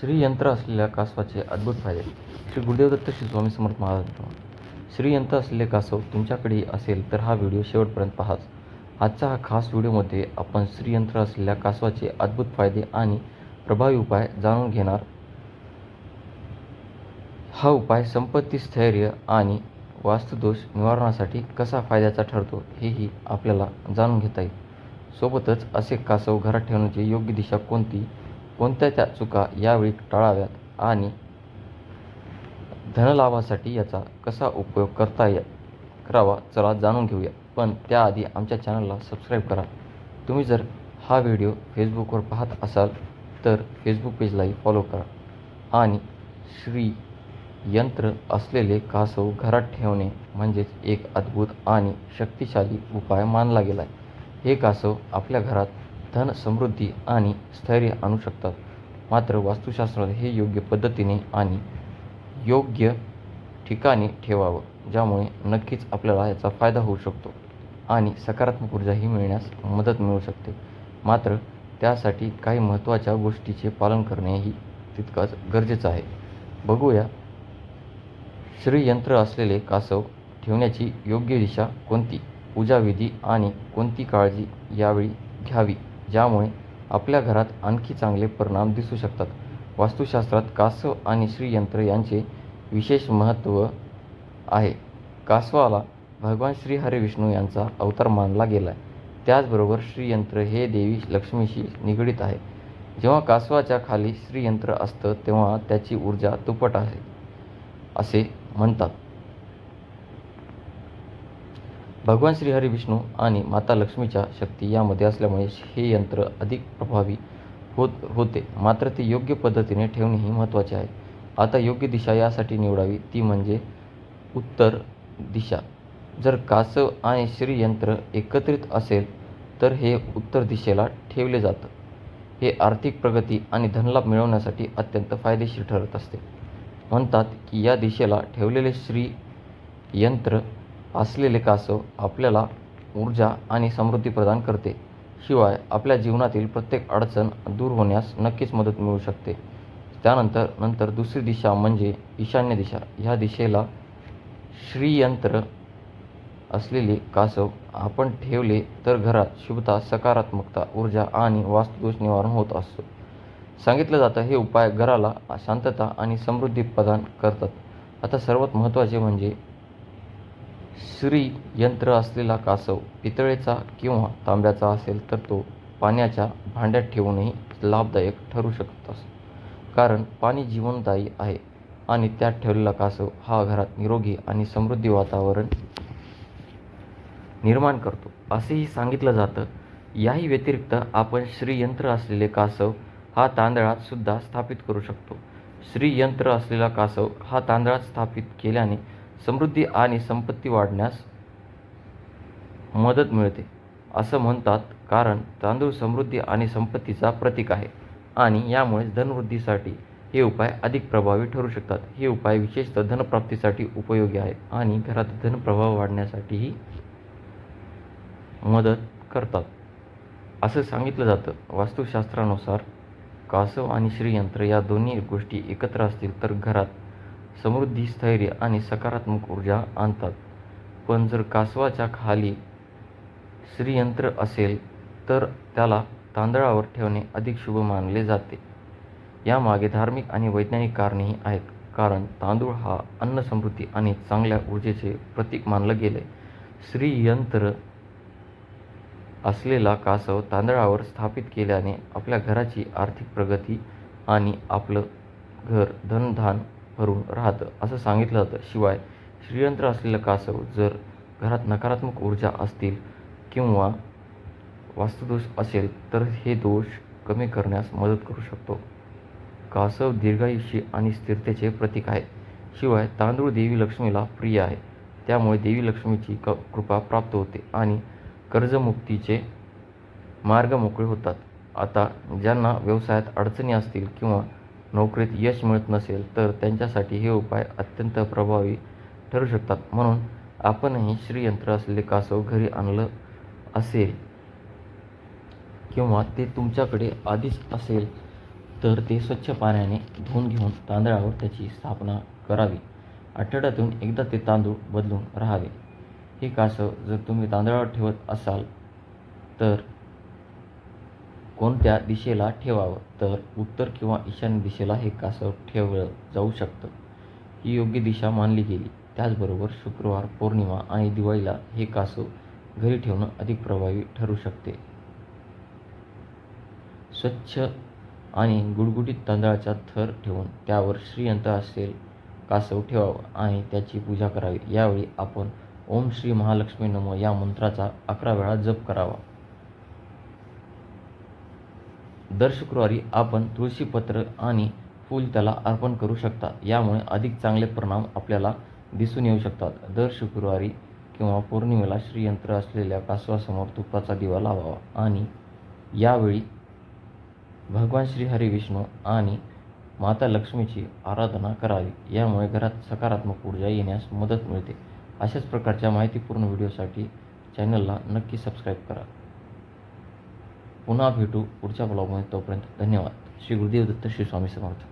श्रीयंत्र असलेल्या कासवाचे अद्भुत फायदे. श्री गुरुदेव दत्त श्री स्वामी समर्थ महाराज श्रीयंत्र असलेले कासव तुमच्याकडेही असेल तर हा व्हिडिओ शेवटपर्यंत पाहाच आजचा हा खास व्हिडिओमध्ये आपण श्रीयंत्र असलेल्या कासवाचे अद्भुत फायदे आणि प्रभावी उपाय जाणून घेणार. हा उपाय संपत्ती स्थैर्य आणि वास्तुदोष निवारणासाठी कसा फायद्याचा ठरतो हेही आपल्याला जाणून घेता येईल. सोबतच असे कासव घरात ठेवण्याची योग्य दिशा कोणती कोणत्या त्या चुका यावेळी टाळाव्यात आणि धनलाभासाठी याचा कसा उपयोग करता या करावा चला जाणून घेऊया. पण त्याआधी आमच्या चॅनलला सबस्क्राईब करा. तुम्ही जर हा व्हिडिओ फेसबुकवर पाहत असाल तर फेसबुक पेजलाही फॉलो करा आणि श्री यंत्र असलेले कासव घरात ठेवणे म्हणजेच एक अद्भुत आणि शक्तिशाली उपाय मानला गेला आहे हे कासव आपल्या घरात धन समृद्धी आणि स्थैर्य आणू शकतात. मात्र वास्तुशास्त्रात हे योग्य पद्धतीने आणि योग्य ठिकाणी ठेवावं ज्यामुळे नक्कीच आपल्याला याचा फायदा होऊ शकतो आणि सकारात्मक ऊर्जाही मिळण्यास मदत मिळू शकते. मात्र त्यासाठी काही महत्त्वाच्या गोष्टीचे पालन करणेही तितकंच गरजेचं आहे. बघूया. श्रीयंत्र असलेले कासव ठेवण्याची योग्य दिशा कोणती? पूजाविधी आणि कोणती काळजी यावेळी घ्यावी? ज्यामुळे आपल्या घरात आणखी चांगले परिणाम दिसू शकतात. वास्तुशास्त्रात कासव आणि श्रीयंत्र यांचे विशेष महत्त्व आहे. कासवाला भगवान श्री हरी विष्णू यांचा अवतार मानला गेला आहे त्याचबरोबर श्रीयंत्र हे देवी लक्ष्मीशी निगडीत आहे. जेव्हा कासवाच्या खाली श्रीयंत्र असतं तेव्हा त्याची ऊर्जा दुप्पट आहे असे म्हणतात. भगवान श्रीहरी विष्णू आणि माता लक्ष्मीच्या शक्ती यामध्ये असल्यामुळे हे यंत्र अधिक प्रभावी होत होते. मात्र ते योग्य पद्धतीने ठेवणेही महत्त्वाचे आहे. आता योग्य दिशा यासाठी निवडावी ती म्हणजे उत्तर दिशा. जर कासव आणि श्रीयंत्र एकत्रित असेल तर हे उत्तर दिशेला ठेवले जातं. हे आर्थिक प्रगती आणि धनलाभ मिळवण्यासाठी अत्यंत फायदेशीर ठरत असते. म्हणतात की या दिशेला ठेवलेले श्री यंत्र असलेले कासव आपल्याला ऊर्जा आणि समृद्धी प्रदान करते. शिवाय आपल्या जीवनातील प्रत्येक अडचण दूर होण्यास नक्कीच मदत मिळू शकते. त्यानंतर नंतर दुसरी दिशा म्हणजे ईशान्य दिशा. ह्या दिशेला श्रीयंत्र असलेले कासव आपण ठेवले तर घरात शुभता सकारात्मकता ऊर्जा आणि वास्तुदोष निवारण होत असतो. सांगितलं जातं हे उपाय घराला शांतता आणि समृद्धी प्रदान करतात. आता सर्वात महत्त्वाचे म्हणजे श्री यंत्र असलेला कासव पितळेचा किंवा तांब्याचा असेल तर तो पाण्याच्या भांड्यात ठेवूनही लाभदायक ठरू शकत असतो. कारण पाणी जीवनदायी आहे आणि त्यात ठेवलेला कासव हा घरात निरोगी आणि समृद्धी वातावरण निर्माण करतो. असेही सांगितलं जातं. याही व्यतिरिक्त आपण श्रीयंत्र असलेले कासव हा तांदळात सुद्धा स्थापित करू शकतो. श्रीयंत्र असलेला कासव हा तांदळात स्थापित केल्याने समृद्धी आणि संपत्ती वाढण्यास मदत मिळते असं म्हणतात कारण तांदूळ समृद्धी आणि संपत्तीचा प्रतीक आहे आणि यामुळेच धनवृद्धीसाठी हे उपाय अधिक प्रभावी ठरू शकतात. हे उपाय विशेषतः धनप्राप्तीसाठी उपयोगी आहे आणि घरात धनप्रभाव वाढण्यासाठीही मदत करतात. असं सांगितलं जातं. वास्तुशास्त्रानुसार कासव आणि श्रीयंत्र या दोन्ही गोष्टी एकत्र असतील तर घरात समृद्धी स्थैर्य आणि सकारात्मक ऊर्जा आणतात. पण जर कासवाच्या खाली श्रीयंत्र असेल तर त्याला तांदळावर ठेवणे अधिक शुभ मानले जाते. यामागे धार्मिक आणि वैज्ञानिक कारणेही आहेत. कारण तांदूळ हा अन्न समृद्धी आणि चांगल्या ऊर्जेचे प्रतीक मानलं गेलं आहे श्रीयंत्र असलेला कासव तांदळावर स्थापित केल्याने आपल्या घराची आर्थिक प्रगती आणि आपलं घर धनधान भरून राहतं. असं सांगितलं जातं. शिवाय श्रीयंत्र असलेलं कासव जर घरात नकारात्मक ऊर्जा असतील किंवा वास्तुदोष असेल तर हे दोष कमी करण्यास मदत करू शकतो. कासव दीर्घायुष्य आणि स्थिरतेचे प्रतीक आहे. शिवाय तांदूळ देवी लक्ष्मीला प्रिय आहे. त्यामुळे देवी लक्ष्मीची क कृपा प्राप्त होते आणि कर्जमुक्तीचे मार्ग मोकळे होतात. आता ज्यांना व्यवसायात अडचणी असतील किंवा नोकरीत यश मिळत नसेल तर त्यांच्यासाठी हे उपाय अत्यंत प्रभावी ठरू शकतात. म्हणून आपणही श्रीयंत्र असलेले कासव घरी आणलं असेल किंवा ते तुमच्याकडे आधीच असेल तर ते स्वच्छ पाण्याने धुवून घेऊन तांदळावर त्याची स्थापना करावी. आठवड्यातून एकदा ते तांदूळ बदलून राहावे. हे कासव जर तुम्ही तांदळावर ठेवत असाल तर कोणत्या दिशेला ठेवावं? तर उत्तर किंवा ईशान्य दिशेला हे कासव ठेवलं जाऊ शकतं. ही योग्य दिशा मानली गेली. त्याचबरोबर शुक्रवार पौर्णिमा आणि दिवाळीला हे कासव घरी ठेवणं अधिक प्रभावी ठरू शकते. स्वच्छ आणि गुडगुडीत तांदळाचा थर ठेवून त्यावर श्रीयंत्र असेल कासव ठेवावं आणि त्याची पूजा करावी. यावेळी आपण ओम श्री महालक्ष्मी नमो या मंत्राचा अकरा वेळा जप करावा. दर शुक्रवारी आपण तुळशीपत्र आणि फूल त्याला अर्पण करू शकता. यामुळे अधिक चांगले परिणाम आपल्याला दिसून येऊ शकतात. दर शुक्रवारी किंवा पौर्णिमेला श्रीयंत्र असलेल्या कासवासमोर तुपाचा दिवा लावावा आणि यावेळी भगवान श्री हरी विष्णू आणि माता लक्ष्मीची आराधना करावी. यामुळे घरात सकारात्मक ऊर्जा येण्यास मदत मिळते. अशाच प्रकारच्या माहितीपूर्ण व्हिडिओसाठी चॅनलला नक्की सबस्क्राईब करा. पुन्हा भेटू पुढच्या ब्लॉगमध्ये तोपर्यंत धन्यवाद. श्री गुरुदेव दत्त श्री स्वामी समर्थ.